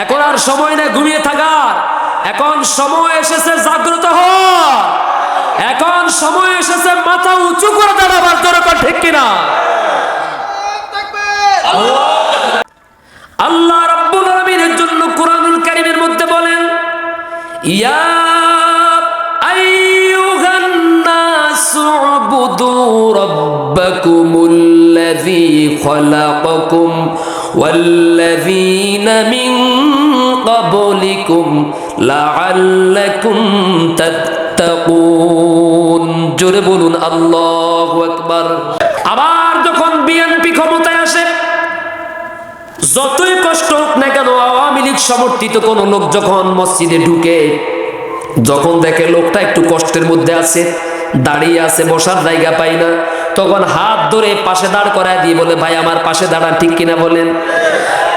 এখন আর সময় নেই, ঘুমিয়ে থাকার। এখন সময় এসেছে জাগ্রত হওয়ার। এখন সময় এসেছে মাথা উঁচু করে দাঁড়াবার দরকার ঠিক কিনা? আল্লাহ রাব্বুল আলামিনের জন্য কোরআনুল কারীমের মধ্যে বলেন, ইয়া আইয়ুহান নাসু উবুদু খলাকাকুম ওয়াল্লাযীনা মিন ক্বাবলিকুম লাআল্লাকুম তাত্তাকুন জোরে বলুন, আল্লাহু আকবার। আবার যখন বিএনপি ক্ষমতায় আসে, যতই কষ্ট হোক না কেন, আওয়ামী লীগ সমর্থিত কোন লোক যখন মসজিদে ঢুকে, যখন দেখে লোকটা একটু কষ্টের মধ্যে আছে, দাঁড়িয়ে আছে, বসার জায়গা পাই না তখন হাত ধরে পাশে দাঁড় করায় দিয়ে বলে, ভাই, আমার পাশে দাঁড়ান, ঠিক কিনা বলেন?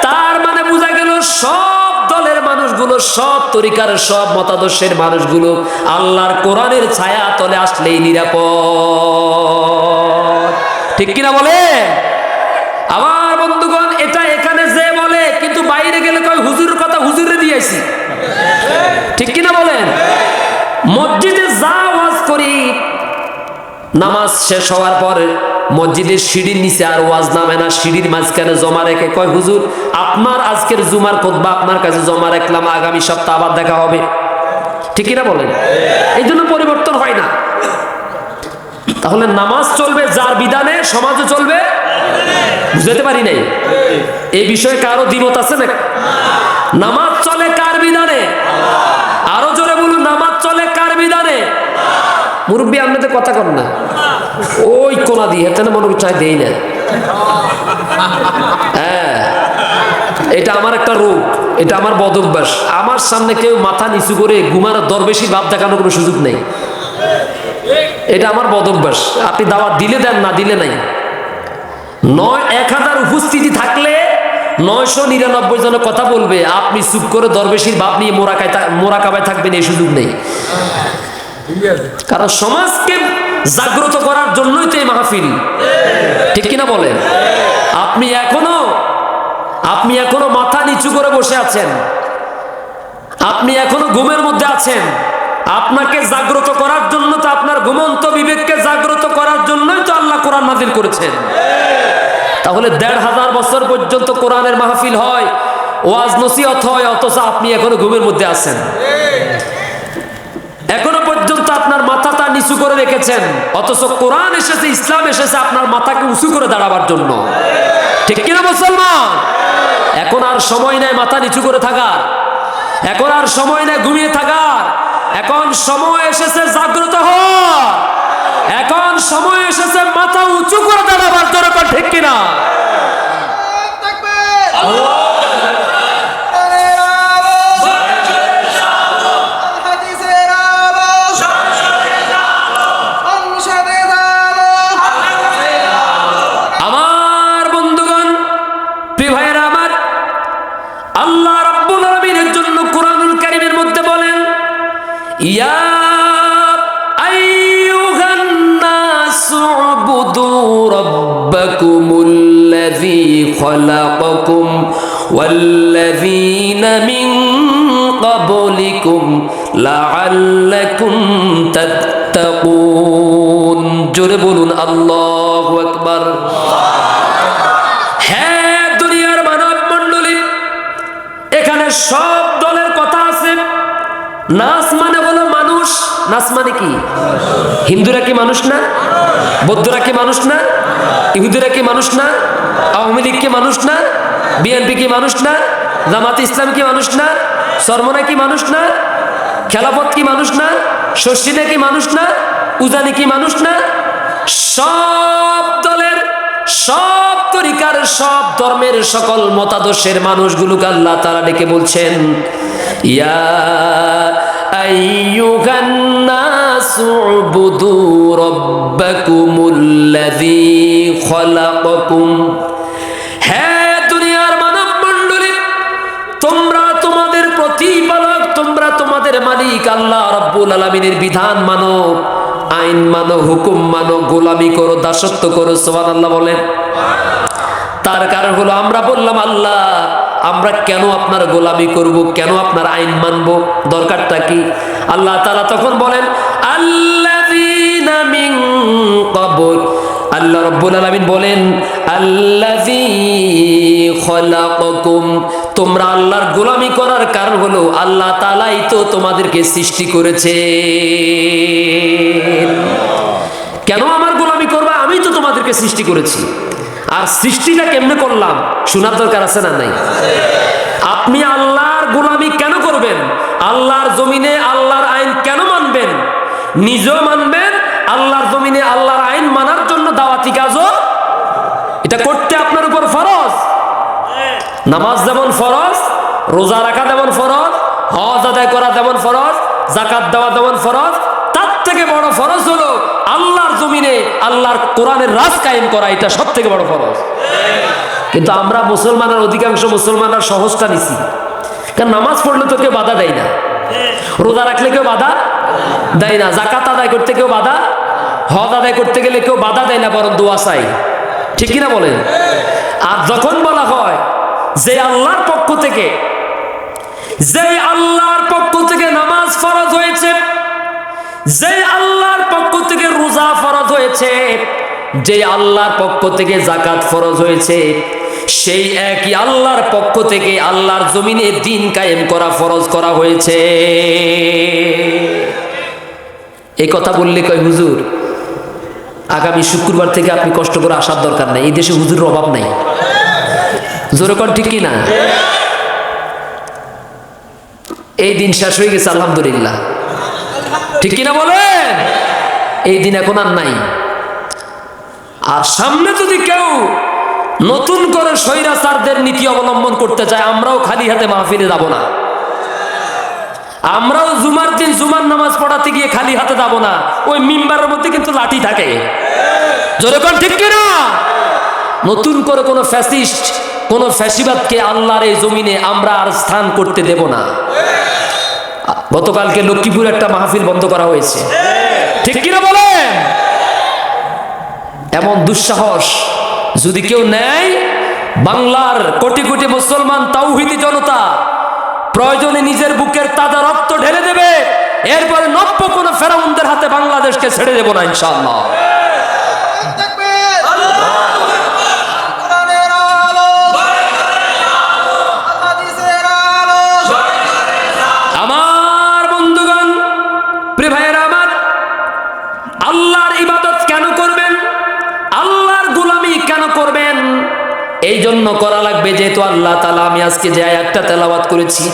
তার মানে বোঝা গেল সব দলের মানুষগুলো, সব তরিকার, সব মতাদর্শের মানুষগুলো আল্লাহর কোরআনের ছায়া তলে আসলেই নিরাপদ। ঠিক কিনা বলে আমার বন্ধুগণ এটা এখানে যে বলে কিন্তু বাইরে গেলে কয় হুজুরের কথা হুজুরে দিয়েছি ঠিক কিনা বলেন মসজিদে যা ওয়াজ করি নামাজ শেষ হওয়ার পর মসজিদের সিঁড়ির নিচে আর ওয়াজ নামে না, সিঁড়ির মাঝখানে জমা রেখে কয়, হুজুর, আপনার আজকের জুমার খোদবা আপনার কাছে জমা রাখলাম, আগামী সপ্তাহ আবার দেখা হবে। ঠিক না বলেন? এই জন্য পরিবর্তন হয় না। তাহলে নামাজ চলবে, যার বিধানে সমাজও চলবে। বুঝতে পারি নাই? এই বিষয়ে কারও দ্বিমত আছে না নামাজ চলে কার বিধানে? আরও জোরে বলুন, নামাজ চলে কার বিধানে? মুরব্বী আপনাদের কথা কর না। ওই কোনা দিয়ে হেতেন মনে চাই দেই না হ্যাঁ এটা আমার একটা রোগ, এটা আমার বদভ্যাস। আমার সামনে কেউ মাথা নিচু করে ঘুমার দরবেশি ভাব দেখানোর কোনো সুযোগ নেই। এটা আমার বদভ্যাস। আপনি দাওয়াত দিলে দেন, না দিলে নাই। নয়, এক হাজার উপস্থিতি থাকলে নয়শো নিরানব্বই জনের কথা বলবে। আপনি চুপ করে দরবেশির ভাব নিয়ে মোরাকায় মোরাকাবায় থাকবেন, এই সুযোগ নেই। কারণ সমাজকে জাগ্রত করার জন্যই তো এই মাহফিল। ঠিক কিনা বলেন আপনি এখনও আপনি এখনও মাথা নিচু করে বসে আছেন। আপনি এখনও ঘুমের মধ্যে আছেন। আপনাকে জাগ্রত করার জন্য তো আপনার ঘুমন্ত বিবেককে জাগ্রত করার জন্যই তো আল্লাহ কোরআন নাজিল করেছেন। তাহলে দেড় হাজার বছর পর্যন্ত কোরআনের মাহফিল হয়, ওয়াজ নসিহত হয়, অথচ আপনি এখনও ঘুমের মধ্যে আছেন। আপনার মাথাটা নিচু করে রেখেছেন। অথচ কোরআন এসেছে, ইসলাম এসেছে, আপনার মাথাকে উঁচু করে দাঁড়াবার জন্য। ঠিক কিনা মুসলমান? এখন আর সময় নেই মাথা নিচু করে থাকার। এখন আর সময় নেই ঘুমিয়ে থাকার। এখন সময় এসেছে জাগ্রত হওয়ার। এখন সময় এসেছে মাথা উঁচু করে দাঁড়াবার দরকার ঠিক কিনা? রাব্বাকুমুল্লাযী খলাকাকুম ওয়াল্লাযীনা মিন ক্বাবলিকুম লাআল্লাকুম তাত্তাকুন জোরে বলুন আল্লাহু আকবার। হ্যাঁ দুনিয়ার মানব মণ্ডলী এখানে সব দলের কথা আছে। হলো নাচ মানে কি হিন্দুরা কি মানুষ না বৌদ্ধরা কি মানুষ না ইহুদিরা কি মানুষ না আওয়ামী লীগ কি মানুষ না বিএনপি কি মানুষ না জামাত ইসলাম কি মানুষ না সরমনা কি মানুষ না খেলাপথ কি মানুষ না শশীনা কি মানুষ না উজানি কি মানুষ না সব দলের সব তরিকার সব ধর্মের সকল মতাদর্শের মানুষগুলোকে আল্লাহ তারা ডেকে বলছেন ইয়া নাসু উবুদু রাব্বাকুমুল্লাযী খলাকাকুম। হ্যাঁ দুনিয়ার মানব তোমরা তোমাদের তোমরা তোমাদের মালিক আল্লাহ রাব্বুল আলামিনের বিধান মানো, আইন মানো, হুকুম মানো, গোলামি করো, দাসত্ব করো সোহান আল্লাহ বলেন। তার কারণ হলো আমরা বললাম, আল্লাহ আমরা কেন আপনার গোলামি করব? কেন আপনার আইন মানব? দরকারটা কি? আল্লাহ তালা তখন বলেন, আল্লাযীনা আল্লাহ রব্বুল আলামিন বলেন, আল্লাযী খলাকাকুম। তোমরা আল্লাহর গোলামি করার কারণ হলো আল্লাহ তাআলাই তো তোমাদেরকে সৃষ্টি করেছে। কেন আমার গোলামি করবা? আমি তো তোমাদেরকে সৃষ্টি করেছি। আর সৃষ্টিটা কেমনে করলাম, শোনার দরকার আছে না নাই? আপনি আল্লাহর গোলামি কেন করবেন? আল্লাহর জমিনে আল্লাহর আইন কেন মানবেন? নিজেও মানবেন, আল্লাহর জমিনে আল্লাহর আইন মানার জন্য দাওয়াতি কাজও? এটা করতে আপনার উপর ফরজ। নামাজ যেমন ফরজ, রোজা রাখা যেমন ফরজ, হজ আদায় করা যেমন ফরজ জাকাত দেওয়া যেমন ফরজ, তার থেকে বড় ফরজ হলো আল্লাহর জমিনে আল্লাহর কোরআনের রাজ কায়েম করা এটা সব থেকে বড় ফরজ। কিন্তু আমরা মুসলমানের অধিকাংশ মুসলমানরা সহজটা নিছি। কারণ নামাজ পড়লে তো কেউ বাধা দেয় না। রোজা রাখলে কেউ বাধা দেয় না। জাকাত আদায় করতে কেউ বাধা, হজ আদায় করতে গেলে কেউ বাধা দেয় না, বরং দোয়া চাই। ঠিক কিনা বলেন? আর যখন বলা হয় যে আল্লাহর পক্ষ থেকে, যে আল্লাহর পক্ষ থেকে নামাজ ফরজ হয়েছে যে আল্লাহর পক্ষ থেকে রোজা ফরজ হয়েছে, যে আল্লাহর পক্ষ থেকে জাকাত ফরজ হয়েছে, সেই একই আল্লাহর পক্ষ থেকে আল্লাহর জমিনে দিন কায়েম করা ফরজ করা হয়েছে। এই কথা বললে কয়, হুজুর, আগামী শুক্রবার থেকে আপনি কষ্ট করে আসার দরকার নাই, এই দেশে হুজুরের অভাব নাই। জোরে কর ঠিক কি না এই দিন শেষ হয়ে গেছে, আলহামদুলিল্লাহ। ঠিক কিনা বলেন? এই দিন এখন আর নাই। আর সামনে যদি কেউ নতুন করে স্বৈরাচারদের নীতি অবলম্বন করতে চায়, আমরাও খালি হাতে মাহফিলে যাব না। আমরাও জুমার দিন জুমার নামাজ পড়াতে গিয়ে খালি হাতে যাব না। ওই মিম্বারের মধ্যে কিন্তু লাঠি থাকে। জোরে কোন ঠিক কিনা? নতুন করে কোনো ফ্যাসিস্ট, কোন ফ্যাসিবাদকে আল্লাহর এই জমিনে আমরা আর স্থান করতে দেব না। গতকালকে লক্ষ্মীপুর একটা মাহফিল বন্ধ করা হয়েছে। ঠিক কিনা বলেন? এমন দুঃসাহস যদি কেউ নেয়, বাংলার কোটি কোটি মুসলমান তাওহিদি জনতা প্রয়োজনে নিজের বুকের তাজা রক্ত ঢেলে দেবে, এরপরে নব্য কোন ফেরাউনদের হাতে বাংলাদেশকে ছেড়ে দেব না ইনশাআল্লাহ। এই জন্য করা লাগবে যেহেতু আল্লাহ তালা আমি আজকে যে একটা তেলাওয়াত করেছি,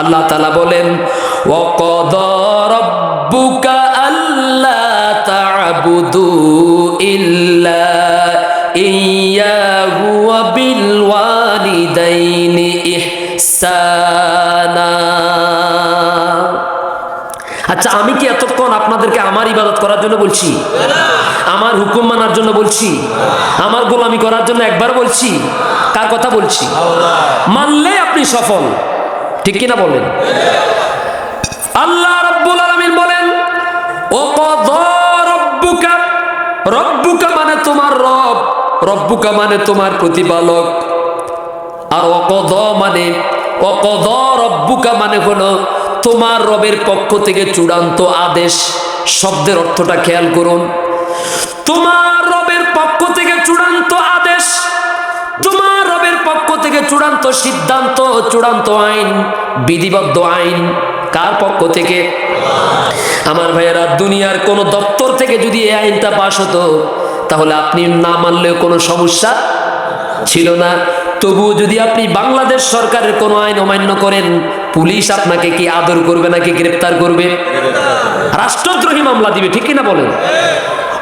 আল্লাহ তালা বলেন ইয়া আল্লাহ ইল্লা বিল ওয়ালিদাইনি ইহসান। আচ্ছা আমি কি এতক্ষণ আপনাদেরকে আমার ইবাদত করার জন্য বলছি? আমার হুকুম মানার জন্য বলছি? আমার গোলামি করার জন্য একবার বলছি? কার কথা বলছি? মানলে আপনি সফল। ঠিক কিনা বলেন? আল্লাহ রব্বুল আলামিন বলেন ও রব্বুকা। রব্বুকা মানে তোমার রব, রব্বুকা মানে তোমার প্রতিপালক। আর অকদ মানে অকদ রব্বুকা মানে হলো তোমার রবের পক্ষ থেকে চূড়ান্ত আদেশ। শব্দের অর্থটা খেয়াল করুন। তোমার রবের পক্ষ থেকে চূড়ান্ত আদেশ। তোমার রবের পক্ষ থেকে চূড়ান্ত সিদ্ধান্ত, চূড়ান্ত আইন, বিধিবদ্ধ আইন। কার পক্ষ থেকে? আমার ভাইয়েরা, দুনিয়ার কোন দপ্তর থেকে যদি এই আইনটা পাশ হতো, তাহলে আপনি না মানলেও কোনো সমস্যা ছিল না। তবু যদি আপনি বাংলাদেশ সরকারের কোনো আইন অমান্য করেন পুলিশ আপনাকে কি আদর করবে নাকি গ্রেপ্তার করবে? রাষ্ট্রদ্রোহী মামলা দিবে ঠিক কিনা বলেন?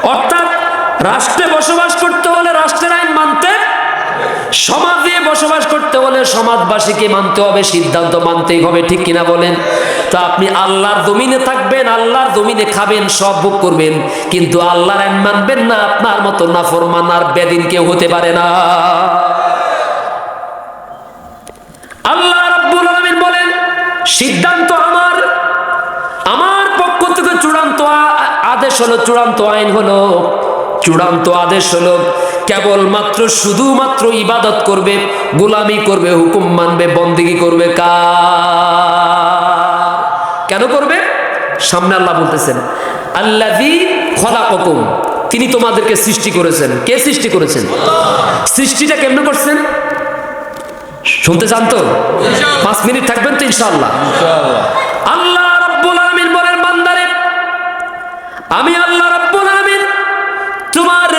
অর্থাৎ রাষ্ট্রে বসবাস করতে হলে রাষ্ট্রের আইন মানতে সমাজে বসবাস করতে হলে সমাজবাসীকে মানতে হবে সিদ্ধান্ত মানতেই হবে ঠিক কিনা বলেন? তো আপনি আল্লাহর জমিনে থাকবেন আল্লাহর জমিনে খাবেন সব ভোগ করবেন কিন্তু আল্লাহর আইন মানবেন না আপনার মতো নাফরমান আর বেদিন কেউ হতে পারে না আল্লাহ রাব্বুল আলামিন বলেন সিদ্ধান্ত আমার। আমার পক্ষ থেকে চূড়ান্ত আদেশ হলো, চূড়ান্ত আইন হলো। চূড়ান্ত আদেশ হলো, কেবলমাত্র শুধুমাত্র ইবাদত করবে, গোলামি করবে, হুকুম মানবে, বন্দিগি করবে কার? কেন করবে? সামনে আল্লাহ বলতেছেন আল্লাহি খলাককুম। তিনি তোমাদেরকে সৃষ্টি করেছেন। কে সৃষ্টি করেছেন? সৃষ্টিটা কেমনে করছেন? শুনতে চান তো? পাঁচ মিনিট থাকবেন তো ইনশাআল্লাহ। আল্লাহ রাব্বুল আলামিন বলেন বান্দারে আমি আল্লাহ রাব্বুল আলামিন তোমার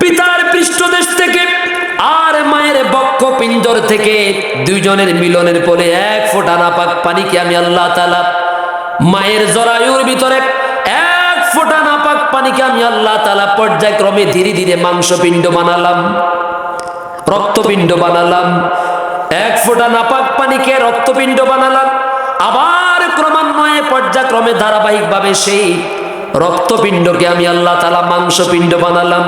পিতার পৃষ্ঠদেশ থেকে আর মায়ের বক্ষ পিঞ্জর থেকে দুইজনের মিলনের পরে এক ফোঁটা নাপাক পানিকে আমি আল্লাহ তাআলা মায়ের জরায়ুর ভিতরে এক ফোঁটা নাপাক পানিকে আমি আল্লাহ তাআলা পর্যায়ক্রমে ধীরে ধীরে মাংসপিণ্ড বানালাম। রক্তপিণ্ড বানালাম। এক ফোঁটা নাপাক পানিকে রক্তপিণ্ড বানালাম। আবার ক্রমান্বয়ে পর্যায়ক্রমে ধারাবাহিকভাবে সেই রক্তপিণ্ডকে আমি আল্লাহ তালা মাংসপিণ্ড বানালাম।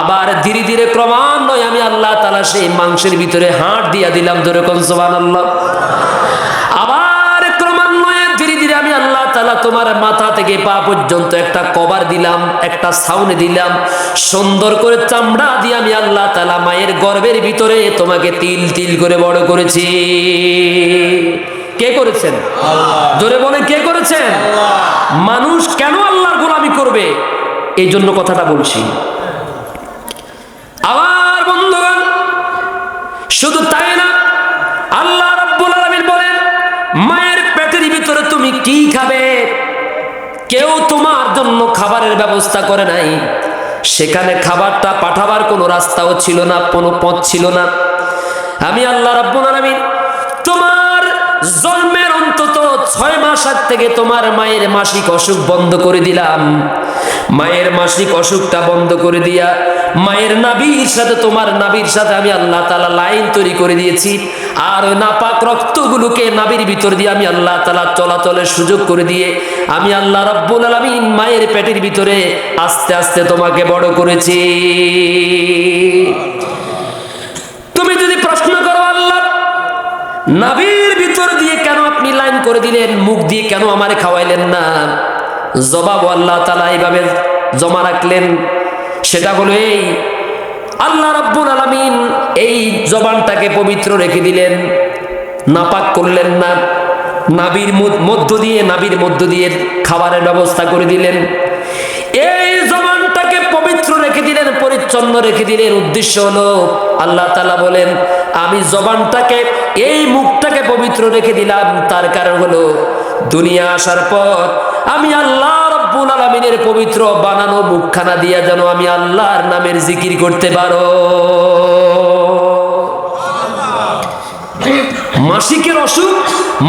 আবার ধীরে ধীরে ক্রমান্বয়ে আমি আল্লাহ তালা সেই মাংসের ভিতরে হাড় দিয়া দিলাম। ধরে কনসবান আল্লাহ তালা তোমার মাথা থেকে পা পর্যন্ত একটা কভার দিলাম একটা ছাউনি দিলাম সুন্দর করে চামড়া দিয়ে আমি আল্লাহ তালা মায়ের গর্ভের ভিতরে তোমাকে তিল তিল করে বড় করেছি। কে করেছেন? জোরে বলে কে করেছেন? মানুষ কেন আল্লাহর গোলামি করবে? এই জন্য কথাটা বলছি। আবার বন্ধুগণ শুধু তাই তুমি কি খাবে? কেউ তোমার জন্য খাবারের ব্যবস্থা করে নাই। সেখানে খাবারটা পাঠাবার কোনো রাস্তাও ছিল না, কোনো পথ ছিল না। আমি আল্লাহ রাব্বুল আলামিন তোমার জন্মের অন্তত ছয় মাস আগ থেকে তোমার মায়ের মাসিক অসুখ বন্ধ করে দিলাম। মায়ের মাসিক অসুখটা বন্ধ করে দিয়া, মায়ের নাবির সাথে তোমার নাবির সাথে আমি আল্লাহ তালা লাইন তৈরি করে দিয়েছি। আর ওই নাপাক রক্তগুলোকে নাবির ভিতর দিয়ে আমি আল্লাহ তালা চলাচলের সুযোগ করে দিয়ে, আমি আল্লাহ রব্বুল আলমিন মায়ের পেটের ভিতরে আস্তে আস্তে তোমাকে বড় করেছি। তুমি যদি প্রশ্ন করো আল্লাহ নাবির ভিতর দিয়ে কেন আপনি লাইন করে দিলেন, মুখ দিয়ে কেন আমারে খাওয়াইলেন না? জবাব আল্লাহ তালা এইভাবে জমা রাখলেন। সেটা হলো এই, আল্লাহ রাব্বুল আলামিন এই জবানটাকে পবিত্র রেখে দিলেন, নাপাক করলেন না, নাবির মধ্য- দিয়ে, নাবির মধ্য দিয়ে খাবারের ব্যবস্থা করে দিলেন। এই জবানটাকে পবিত্র রেখে দিলেন, পরিচ্ছন্ন রেখে দিলেন। উদ্দেশ্য হলো, আল্লাহ তালা বলেন, আমি জবানটাকে, এই মুখটাকে পবিত্র রেখে দিলাম। তার কারণ হলো দুনিয়া আসার পর আমি আল্লাহ রব্বুল আলমিনের পবিত্র বানানো মুখখানা দিয়া যেন আমি আল্লাহর নামের জিকির করতে পারো। মাসিকের অসুখ,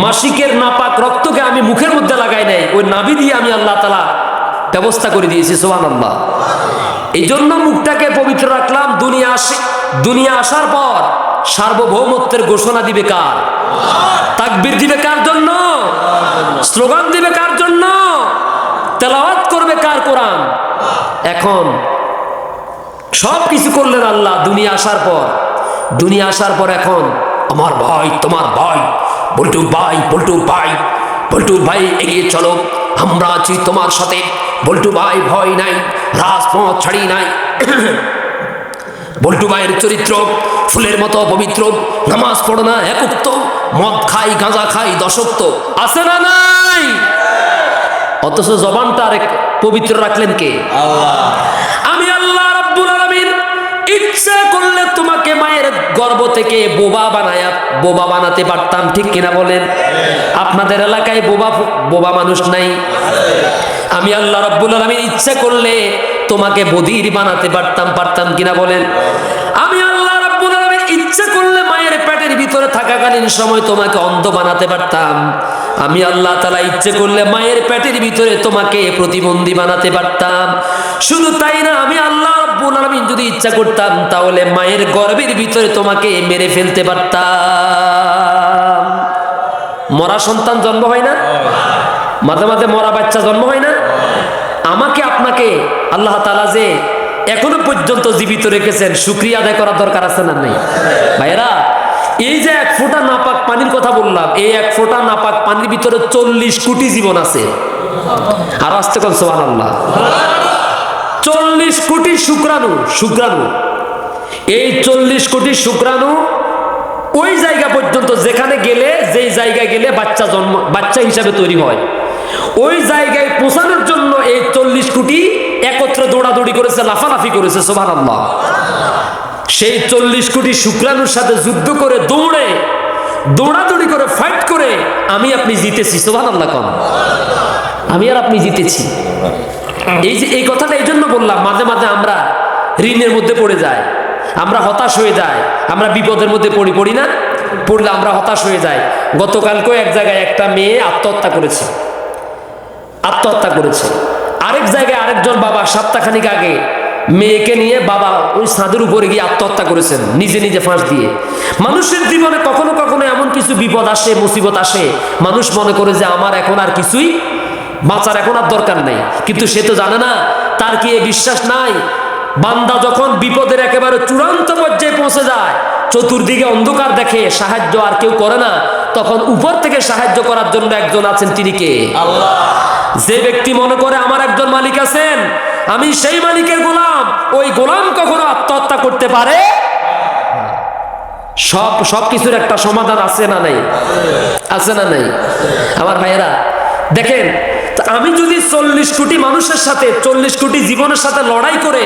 মাসিকের নাপাক রক্তকে আমি মুখের মধ্যে লাগাই নাই, ওই নাভি দিয়ে আমি আল্লাহ তালা ব্যবস্থা করে দিয়েছি সোহান আল্লাহ এই জন্য মুখটাকে পবিত্র রাখলাম, দুনিয়া আসে, দুনিয়া আসার পর সার্বভৌমত্বের ঘোষণা দিবে কার? তাকবির দিবে কার জন্য? স্লোগান দিবে কার জন্য? তেলাওয়াত করবে কার কোরআন? এখন সব কিছু করলেন আল্লাহ দুনিয়া আসার পর। দুনিয়া আসার পর এখন আমার ভাই, তোমার ভাই বল্টু ভাই বল্টু ভাই বল্টু ভাই এগিয়ে চলো। আমরা আছি তোমার সাথে। বল্টু ভাই ভয় নাই, রাজপথ ছাড়ি নাই। বল্টু ভাইয়ের চরিত্র ফুলের মতো পবিত্র নামাজ পড়ো না একুক্ত মদ খাই গাঁজা খাই দশক্ত আছে না নাই? অথচ জবানটা আরেক পবিত্র রাখলেন কে? আমি আল্লাহ রাব্বুল আলামিন ইচ্ছা করলে তোমাকে মায়ের গর্ভ থেকে বোবা বানায়া বোবা বানাতে পারতাম ঠিক কিনা বলেন? আপনাদের এলাকায় বোবা বোবা মানুষ নাই। আমি আল্লাহ রাব্বুল আলামিন ইচ্ছা করলে তোমাকে বধির বানাতে পারতাম পারতাম কিনা বলেন? আমি আল্লাহ রাব্বুল ইচ্ছা করলে মায়ের পেটের ভিতরে থাকাকালীন সময় তোমাকে অন্ধ বানাতে পারতাম। আমি আল্লাহ তালা ইচ্ছে করলে মায়ের পেটের ভিতরে তোমাকে প্রতিবন্ধী বানাতে পারতাম। শুধু তাই না, আমি আল্লাহ রাব্বুল আলামিন যদি ইচ্ছা করতাম, তাহলে মায়ের গর্ভের ভিতরে তোমাকে মেরে ফেলতে পারতাম। মরা সন্তান জন্ম হয় না? মাঝে মাঝে মরা বাচ্চা জন্ম হয় না? আমাকে আপনাকে আল্লাহ তালা যে এখনও পর্যন্ত জীবিত রেখেছেন, শুক্রিয়া আদায় করার দরকার আছে না নেই? ভাইরা এই যে এক ফোঁটা নাপাক পানির কথা বললাম, এই এক ফোঁটা নাপাক পানির ভিতরে চল্লিশ কোটি জীবন আছে। আর আসতে কন সোহান আল্লাহ চল্লিশ কোটি শুক্রাণু শুক্রাণু। এই চল্লিশ কোটি শুক্রাণু ওই জায়গা পর্যন্ত যেখানে গেলে, যেই জায়গায় গেলে বাচ্চা জন্ম, বাচ্চা হিসাবে তৈরি হয়। ওই জায়গায় পৌঁছানোর জন্য এই চল্লিশ কোটি একত্রে দৌড়াদৌড়ি করেছে, লাফালাফি করেছে সোভান আল্লাহ সেই চল্লিশ কোটি শুক্রাণুর সাথে যুদ্ধ করে দৌড়ে, দৌড়াদৌড়ি করে ফাইট করে আমি আপনি জিতেছি সোভান আল্লাহ কন। আমি আর আপনি জিতেছি। এই যে, এই কথাটা এই জন্য বললাম, মাঝে মাঝে আমরা ঋণের মধ্যে পড়ে যাই, আমরা হতাশ হয়ে যাই, আমরা বিপদের মধ্যে পড়ি পড়ি না? পড়লে আমরা হতাশ হয়ে যাই। গতকালকেও এক জায়গায় একটা মেয়ে আত্মহত্যা করেছে। আত্মহত্যা করেছে। আরেক জায়গায় আরেকজন বাবা সপ্তাহখানিক আগে মেয়েকে নিয়ে বাবা ওই ছাদের উপরে গিয়ে আত্মহত্যা করেছেন, নিজে নিজে ফাঁস দিয়ে। মানুষের জীবনে কখনো কখনো এমন কিছু বিপদ আসে, মুসিবত আসে। মানুষ মনে করে যে আমার এখন আর কিছুই বাঁচার এখন আর দরকার নেই। কিন্তু সে তো জানে না, তার কি এ বিশ্বাস নাই? বান্দা যখন বিপদের একেবারে চূড়ান্ত পর্যায়ে পৌঁছে যায়, চতুর্দিকে অন্ধকার দেখে সাহায্য আর কেউ করে না, তখন উপর থেকে সাহায্য করার জন্য একজন আছেন তিনি কে? যে ব্যক্তি মনে করে আমার একজন মালিক আছেন, আমি সেই মালিকের গোলাম, ওই গোলাম কখনো আত্মহত্যা করতে পারে? সব সব কিছুর একটা সমাধান আছে না নাই? আছে না নাই? আমার ভাইয়েরা, দেখেন আমি যদি চল্লিশ কোটি মানুষের সাথে, চল্লিশ কোটি জীবনের সাথে লড়াই করে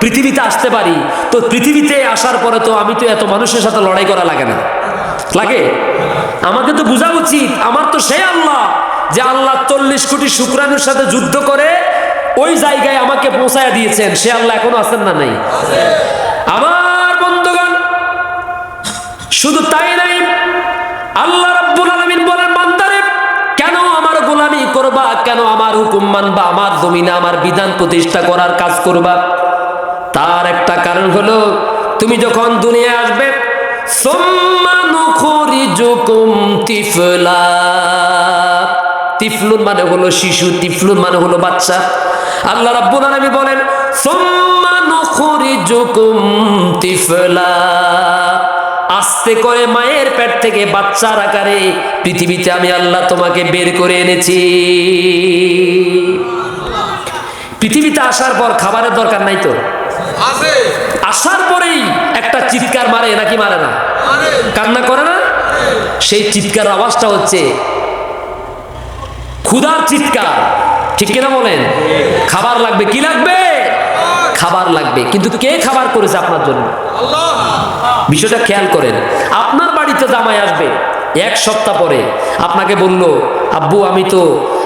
পৃথিবীতে আসতে পারি, তো পৃথিবীতে আসার পরে তো আমি তো এত মানুষের সাথে লড়াই করা লাগে না। লাগে? আমাকে তো বোঝা উচিত, আমার তো সে আল্লাহ। যে আল্লাহ চল্লিশ কোটি শুক্রাণুর সাথে যুদ্ধ করে ওই জায়গায় আমাকে পৌঁছায় দিয়েছেন। সে আল্লাহ এখনও আছেন না নাই? আমার বন্ধুগণ, শুধু তাই নাই, আল্লাহ বলেন কেন আমার গোলামি করবা? কেন আমার হুকুম মানবা? আমার জমিনে আমার বিধান প্রতিষ্ঠা করার কাজ করবা? তার একটা কারণ হলো, তুমি যখন দুনিয়ায় আসবে, সুম্মা নুখরিজুকুম তিফলা। তিফলুন মানে হলো শিশু তিফলুন মানে হলো বাচ্চা। আল্লাহ রাব্বুল আলামিন বলেন সুম্মা নুখরিজুকুম তিফলা। আস্তে করে মায়ের পেট থেকে বাচ্চার আকারে পৃথিবীতে আমি আল্লাহ তোমাকে বের করে এনেছি। পৃথিবীতে আসার পর খাবারের দরকার নাই তো? আছে। আসার পরেই একটা চিৎকার মারে নাকি মারে না? কান্না করে না? সেই চিৎকার আওয়াজটা হচ্ছে ক্ষুধার চিৎকার। ঠিক কিনা বলেন? খাবার লাগবে, কি লাগবে? খাবার লাগবে। কিন্তু কে খাবার করেছে আপনার জন্য? বিষয়টা খেয়াল করেন। আপনার বাড়িতে জামাই আসবে এক সপ্তাহ পরে। আপনাকে বলল, আব্বু, আমি তো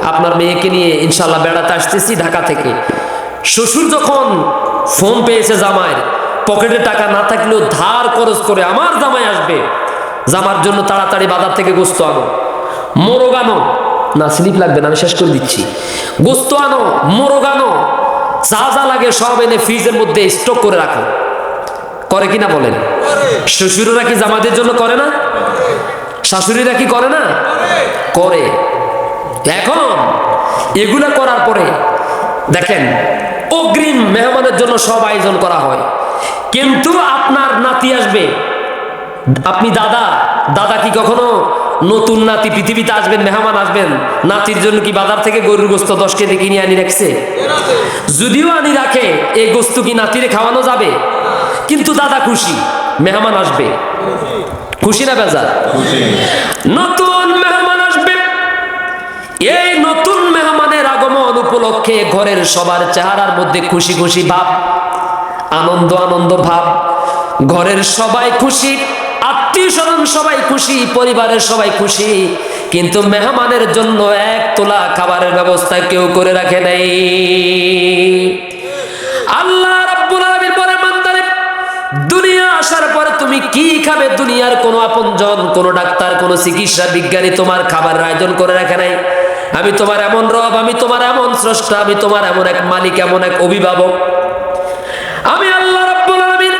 আপনার মেয়েকে নিয়ে ইনশাল্লাহ বেড়াতে আসতেছি ঢাকা থেকে। শ্বশুর যখন ফোন পেয়েছে জামাইয়ের, পকেটে টাকা না থাকলেও ধার খরচ করে আমার জামাই আসবে। জামার জন্য তাড়াতাড়ি বাজার থেকে গোস্ত আনো। মোরগ আনো না, স্লিপ লাগবে না, আমি শেষ করে দিচ্ছি। গোস্ত আনো, মোরগ আনো, যা যা লাগে সব এনে ফ্রিজের মধ্যে স্টক করে রাখো। করে কিনা বলেন? শ্বশুররা কি জামাদের জন্য করে না? শাশুড়িরা কি করে না? করে। এখন এগুলা করার পরে দেখেন, অগ্রিম মেহমানের জন্য সব আয়োজন করা হয়। কিন্তু আপনার নাতি আসবে। আপনি দাদা দাদা কি কখনো নতুন নাতি পৃথিবীতে আসবেন মেহমান আসবেন। নাতির জন্য কি বাজার থেকে গরুর গোস্ত দশ কেজি কিনে আনি রাখছে? যদিও আনি রাখে এই গোস্ত কি নাতিরে খাওয়ানো যাবে? কিন্তু দাদা খুশি মেহমান আসবে। খুশি না বেজা নতুন মেহমান আসবে। এই নতুন মেহমানের আগমন উপলক্ষে ঘরের সবার চেহারার মধ্যে খুশি খুশি ভাব আনন্দ আনন্দ ভাব ঘরের সবাই খুশি। আত্মীয় স্বজন সবাই খুশি, পরিবারের সবাই খুশি, কিন্তু মেহমানের জন্য এক তোলা খাবারের ব্যবস্থা কেউ করে রাখে নাই। আল্লাহ রাব্বুল আলামিন বলে দুনিয়া আসার পরে তুমি কি খাবে? দুনিয়ার আপনজন ডাক্তার চিকিৎসা বিজ্ঞানী তোমার খাবার আয়োজন করে রাখে নাই। আমি তোমার এমন রব, আমি তোমার এমন স্রষ্টা, আমি তোমার এমন এক মালিক, এমন এক অভিভাবক। আমি আল্লাহ রাব্বুল আলামিন,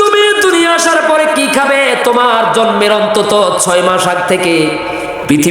তুমি দুনিয়া আসার পরে কি খাবে? তোমার জন্মের অন্তত ছয় মাস আগ থেকে পৃথিবী